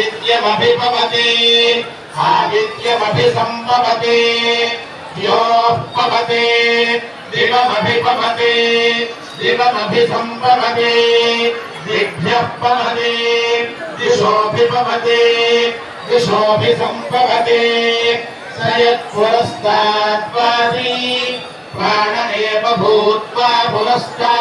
आदित्यमभिभवते आदित्यमभिसम्भवते योः पवते दिवमभिभवते दिवमभिसम्भवते दिग्भ्यः पवते दिशोऽभिभवते दिशोऽभिसम्भवते स यत्पुरस्तात्वादि प्राण एव भूत्वा पुरस्तात्वादि।